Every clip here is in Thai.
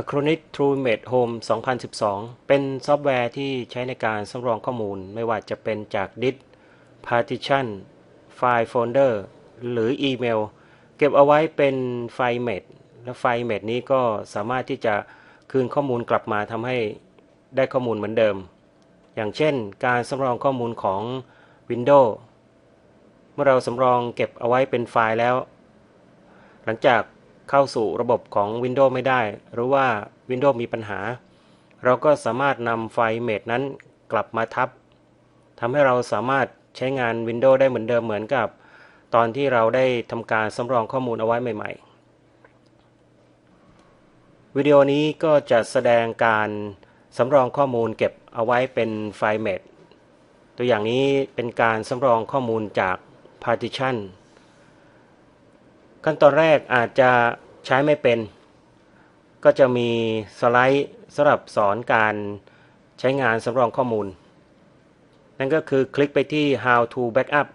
Acronis TrueMate Home 2012 เป็นซอฟต์แวร์ที่ใช้ในการสำรองข้อมูล ไม่ว่าจะเป็นจากดิส Partition ไฟล์โฟลเดอร์หรืออีเมล เก็บเอาไว้เป็นไฟล์เมดและไฟล์เมดนี้ก็สามารถที่จะคืนข้อมูลกลับมาทำให้ได้ข้อมูลเหมือนเดิม อย่างเช่น การสำรองข้อมูลของ Windows เมื่อเราสำรองเก็บเอาไว้เป็นไฟล์แล้ว หลังจาก เข้าสู่ระบบของ Windows ไม่ได้ หรือว่า Windows มีปัญหา เราก็สามารถนำไฟล์เมดนั้นกลับมาทับทำให้เราสามารถใช้งาน Windows ได้เหมือนเดิมเหมือนกับ ตอนที่เราได้ทำการสำรองข้อมูลเอาไว้ใหม่ ๆ วิดีโอนี้ก็จะแสดงการสำรองข้อมูลเก็บเอาไว้เป็นไฟล์เมดตัวอย่างนี้เป็นการสำรองข้อมูลจาก partition ขั้นตอนแรกอาจจะใช้ไม่เป็น ก็จะมีสไลด์สำหรับสอนการใช้งานสำรองข้อมูล นั่นก็คือคลิกไปที่ how to backup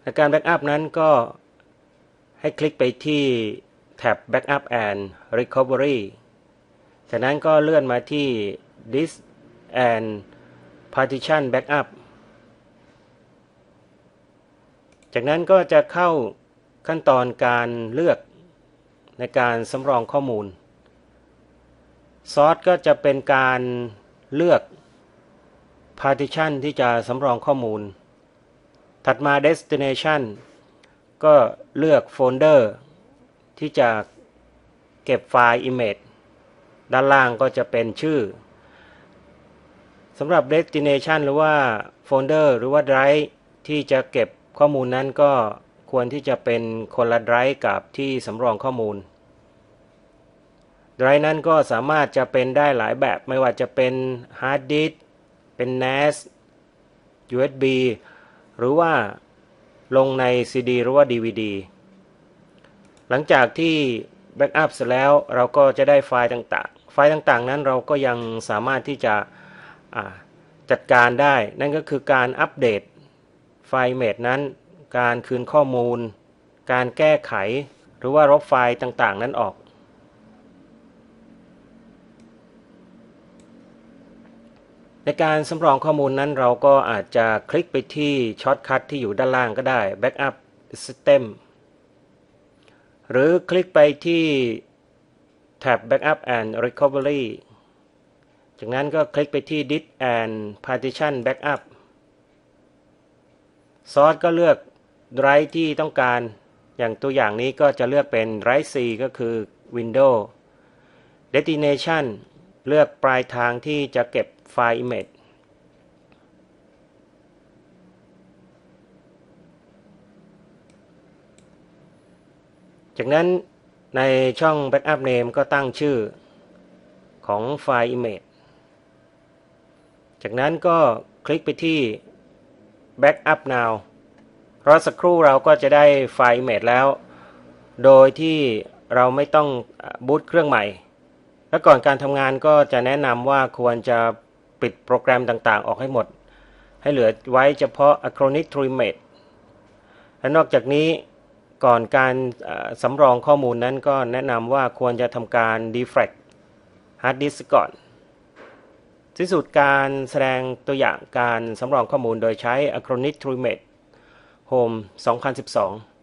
ในการ backup นั้นก็ให้คลิกไปที่แท็บ backup and recovery จากนั้นก็เลื่อนมาที่ disk and partition backup จากนั้นก็จะเข้าขั้นตอนการเลือกในการสำรองข้อมูล ซอสก็จะเป็นการเลือก partition ที่จะสำรองข้อมูล ถัดมา destination ก็เลือกโฟลเดอร์ที่จะเก็บไฟล์ image ด้านล่างก็จะเป็นชื่อสำหรับ destination หรือว่าโฟลเดอร์หรือว่า drive ที่จะเก็บ ข้อมูลนั้นก็ควรที่จะเป็นคนละไดรฟ์กับที่สำรองข้อมูลไดรฟ์นั้นก็สามารถจะเป็นได้หลายแบบไม่ว่าจะเป็นฮาร์ดดิสเป็น NAS USB หรือว่าลงใน CD หรือว่า DVD หลังจากที่แบ็กอัพเสร็จแล้วเราก็จะได้ไฟล์ต่างๆ ไฟล์ต่างๆ นั้นเราก็ยังสามารถที่จะจัดการได้ นั่นก็คือการอัปเดต ไฟล์เมดนั้น การคืนข้อมูล การแก้ไข หรือว่าลบไฟล์ต่างๆ นั้นออก ในการสำรองข้อมูลนั้นเราก็อาจจะคลิกไปที่ช็อตคัทที่อยู่ด้านล่างก็ได้ Backup System หรือคลิกไปที่แท็บ Backup and Recovery จากนั้นก็คลิกไปที่ Disk and Partition Backup ซอสก็เลือกไรที่ต้องการ อย่างตัวอย่างนี้ก็จะเลือกเป็นไร C ก็คือ Windows Destination เลือกปลายทางที่จะเก็บไฟล์ Image จากนั้นในช่อง Backup Name ก็ตั้งชื่อของไฟล์ Image จากนั้นก็คลิกไปที่ Backup now เรอสักครู่เราก็จะได้ไฟล์ Image แล้ว โดยที่เราไม่ต้องบูตเครื่องใหม่ และก่อนการทำงานก็จะแนะนำว่าควรจะปิดโปรแกรมต่างๆ ออกให้หมด ให้เหลือไว้เฉพาะ Acronis TrueMate และนอกจากนี้ก่อนการสำรองข้อมูลนั้นก็แนะนำว่าควรจะทำการ defrag hard disk ก่อน สิ้นสุดการแสดงตัวอย่างการสำรองข้อมูลโดยใช้ Acronis t r u m e t Home 2012